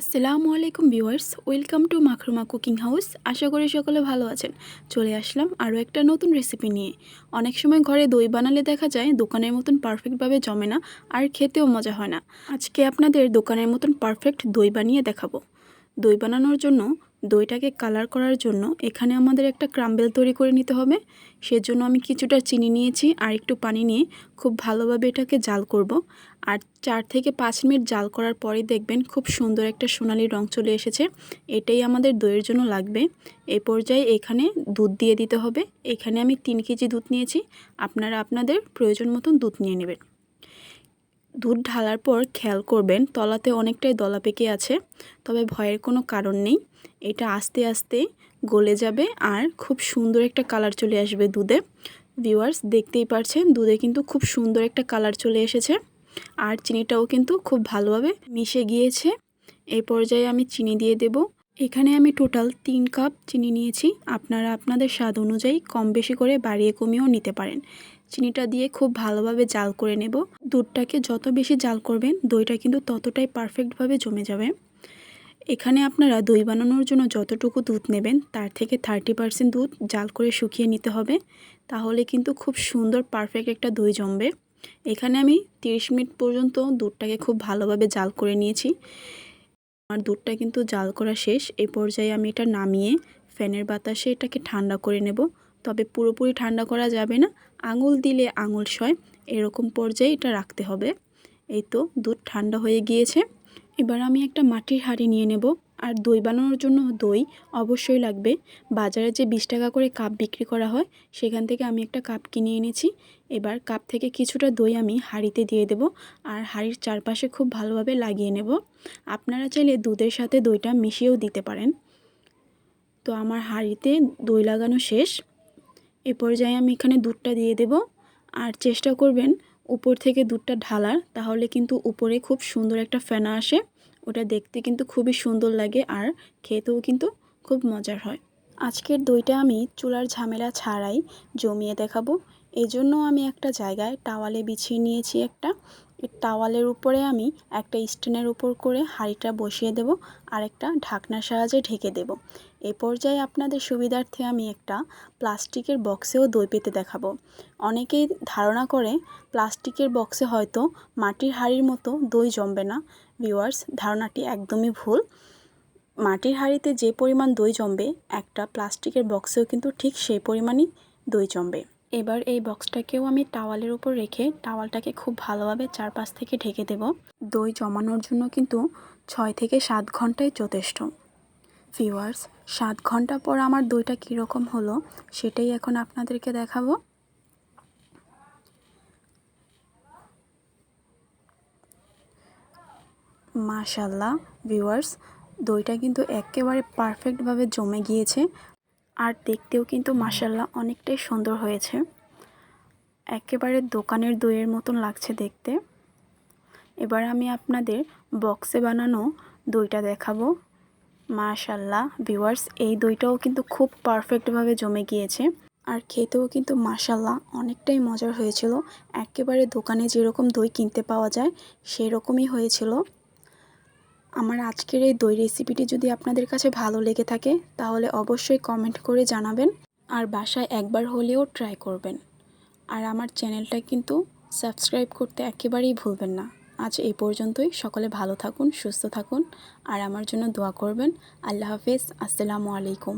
আসসালামু আলাইকুম viewers, welcome to Makhruma cooking house. আশা করি সকলে ভালো আছেন। চলে আসলাম আরও একটা নতুন রেসিপি নিয়ে। অনেক সময় ঘরে দই বানালে দেখা যায় দোকানের মতন পারফেক্টভাবে জমে না, আর খেতেও মজা হয় না। আজকে আপনাদের দোকানের মতন পারফেক্ট দই বানিয়ে দেখাবো। দই বানানোর জন্য দইটাকে কালার করার জন্য এখানে আমাদের একটা ক্রাম্বেল তৈরি করে নিতে হবে। সেজন্য আমি কিছুটা চিনি নিয়েছি আর একটু পানি নিয়ে খুব ভালোভাবে এটাকে জাল করব। আর চার থেকে পাঁচ মিনিট জাল করার পরে দেখবেন খুব সুন্দর একটা সোনালি রং চলে এসেছে। এটাই আমাদের দইয়ের জন্য লাগবে। এ পর্যায়ে এখানে দুধ দিয়ে দিতে হবে। এখানে আমি তিন কেজি দুধ নিয়েছি। আপনারা আপনাদের প্রয়োজন মতন দুধ নিয়ে নেবেন। দুধ ঢালার পর খেয়াল করবেন তলাতে অনেকটাই দলা পেকে আছে, তবে ভয়ের কোনো কারণ নেই। এটা আস্তে আস্তে গলে যাবে আর খুব সুন্দর একটা কালার চলে আসবে দুধে। ভিউয়ার্স, দেখতেই পারছেন, দুধে কিন্তু খুব সুন্দর একটা কালার চলে এসেছে আর চিনিটাও কিন্তু খুব ভালোভাবে মিশে গিয়েছে। এই পর্যায়ে আমি চিনি দিয়ে দেব। এখানে আমি টোটাল তিন কাপ চিনি নিয়েছি। আপনারা আপনাদের স্বাদ অনুযায়ী কম বেশি করে বাড়িয়ে কমিয়েও নিতে পারেন। চিনিটা দিয়ে খুব ভালোভাবে জাল করে নেব। দুধটাকে যত বেশি জাল করবেন, দইটা কিন্তু ততটাই পারফেক্টভাবে জমে যাবে। এখানে আপনারা দই বানানোর জন্য যতটুকু দুধ নেবেন, তার থেকে থার্টি পারসেন্ট দুধ জাল করে শুকিয়ে নিতে হবে। তাহলে কিন্তু খুব সুন্দর পারফেক্ট একটা দই জমবে। এখানে আমি 30 মিনিট পর্যন্ত দুধটাকে খুব ভালোভাবে জাল করে নিয়েছি। আমার দুধটা কিন্তু জাল করা শেষ। এই পর্যায়ে আমি এটা নামিয়ে ফ্যানের বাতাসে এটাকে ঠান্ডা করে নেব। তবে পুরোপুরি ঠান্ডা করা যাবে না। আঙুল দিলে আঙুল সয়, এরকম পর্যায়ে এটা রাখতে হবে। এই তো দুধ ঠান্ডা হয়ে গিয়েছে। এবার আমি একটা মাটির হাঁড়ি নিয়ে নেব। আর দই বানানোর জন্য দই অবশ্যই লাগবে। বাজারে যে বিশ টাকা করে কাপ বিক্রি করা হয়, সেখান থেকে আমি একটা কাপ কিনে এনেছি। এবার কাপ থেকে কিছুটা দই আমি হাঁড়িতে দিয়ে দেব। আর হাঁড়ির চারপাশে খুব ভালোভাবে লাগিয়ে নেব। আপনারা চাইলে দুধের সাথে দইটা মিশিয়েও দিতে পারেন। তো আমার হাঁড়িতে দই লাগানো শেষ। এ পর্যায়ে আমি এখানে দুধটা দিয়ে দেব। আর চেষ্টা করবেন উপর থেকে দুধটা ঢালার, তাহলে কিন্তু উপরে খুব সুন্দর একটা ফেনা আসে। ওটা দেখতে কিন্তু খুবই সুন্দর লাগে আর খেতেও কিন্তু খুব মজার হয়। আজকের দইটা আমি চুলার ঝামেলা ছাড়াই জমিয়ে দেখাবো। এই জন্য আমি একটা জায়গায় টাওয়ালে বিছিয়ে নিয়েছি একটা। টাওয়ালের উপরে আমি একটা স্ট্যান্ডের উপর করে হাঁড়িটা বসিয়ে দেব। আর একটা ঢাকনার সাহায্যে ঢেকে দেব। এ পর্যায়ে আপনাদের সুবিধার্থে আমি একটা প্লাস্টিকের বক্সেও দই পেতে দেখাবো। অনেকেই ধারণা করে প্লাস্টিকের বক্সে হয়তো মাটির হাঁড়ির মতো দই জমবে না। ভিউয়ার্স, ধারণাটি একদমই ভুল। মাটির হাঁড়িতে যে পরিমাণ দই জমবে, একটা প্লাস্টিকের বক্সেও কিন্তু ঠিক সেই পরিমাণই দই জমবে। এবার এই বক্সটাকেও আমি টাওয়ালের উপর রেখে টাওয়ালটাকে খুব ভালোভাবে চারপাশ থেকে ঢেকে দেব। দই জমানোর জন্য কিন্তু ছয় থেকে সাত ঘন্টায় যথেষ্ট। ভিউয়ার্স সাত ঘণ্টা পর আমার দইটা কীরকম হলো, সেটাই এখন আপনাদেরকে দেখাবো। মাশাল্লাহ ভিউয়ার্স দইটা কিন্তু একেবারে পারফেক্টভাবে জমে গিয়েছে। আর দেখতেও কিন্তু মাসাল্লাহ অনেকটাই সুন্দর হয়েছে। একেবারে দোকানের দইয়ের মতন লাগছে দেখতে। এবার আমি আপনাদের বক্সে বানানো দইটা দেখাবো। মাশাল্লাহ ভিউয়ার্স এই দইটাও কিন্তু খুব পারফেক্টভাবে জমে গিয়েছে। আর খেতেও কিন্তু মাশাল্লাহ অনেকটাই মজার হয়েছিল। একেবারে দোকানে যেরকম দই কিনতে পাওয়া যায় সেই রকমই হয়েছিল। আমার আজকের এই দই রেসিপিটি যদি আপনাদের কাছে ভালো লেগে থাকে, তাহলে অবশ্যই কমেন্ট করে জানাবেন আর বাসায় একবার হলেও ট্রাই করবেন। আর আমার চ্যানেলটা কিন্তু সাবস্ক্রাইব করতে একেবারেই ভুলবেন না। আজ এই পর্যন্তই। সকলে ভালো থাকুন, সুস্থ থাকুন, আর আমার জন্য দোয়া করবেন। আল্লাহ হাফিজ। আসসালামু আলাইকুম।